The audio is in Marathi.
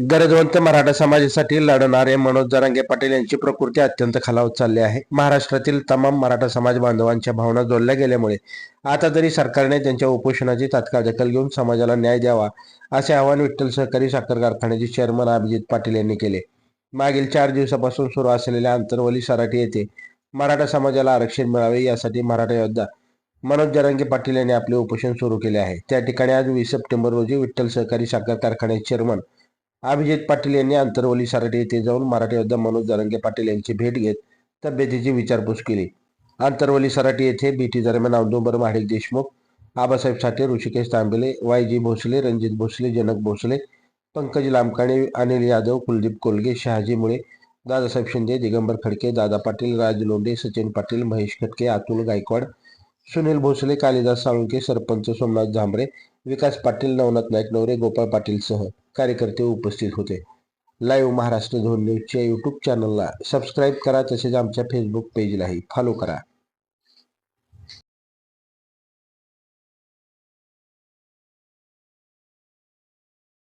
गरजवंत मराठा समाजासाठी लढणारे मनोज जरांगे पाटील यांची प्रकृती अत्यंत खालावत चालली आहे. महाराष्ट्रातील तमाम मराठा समाज बांधवांच्या भावना जोडल्या गेल्यामुळे आता तरी सरकारने त्यांच्या उपोषणाची तात्काळ दखल घेऊन समाजाला न्याय द्यावा असे आवाहन विठ्ठल सहकारी साखर कारखान्याचे चेअरमन अभिजित पाटील यांनी केले. मागील चार दिवसापासून सुरू असलेल्या आंतरवली सराठी येथे मराठा समाजाला आरक्षण मिळावे यासाठी मराठा योद्धा मनोज जरांगे पाटील यांनी आपले उपोषण सुरू केले आहे. त्या ठिकाणी आज वीस सप्टेंबर रोजी विठ्ठल सहकारी साखर कारखान्याचे चेअरमन अभिजित पाटील यांनी आंतरवली सराटी येथे जाऊन मराठी योद्धा मनोज जरंगे पाटील यांची भेट घेत तब्येतीची विचारपूस केली. आंतरवली सराटी येथे बीटी दरम्यान औदुंबर महाडिक देशमुख आबासाहेब साठे ऋषिकेश तांबेले वाय जी भोसले रणजित भोसले जनक भोसले पंकज लामकाणे अनिल यादव कुलदीप कोलगे शहाजी मुळे दादासाहेब शिंदे दिगंबर खडके दादा पाटील राज लोंढे सचिन पाटील महेश खटके अतुल गायकवाड सुनील भोसले कालिदास साळुंके सरपंच सोमनाथ झांबरे विकास पाटील नवनाथ नाईक नवरे गोपाळ पाटील सह कार्यकर्ते उपस्थित होते. लाईव्ह महाराष्ट्र झोन न्यूजच्या यूट्यूब चॅनलला सबस्क्राईब करा तसेच आमच्या फेसबुक पेजलाही फॉलो करा.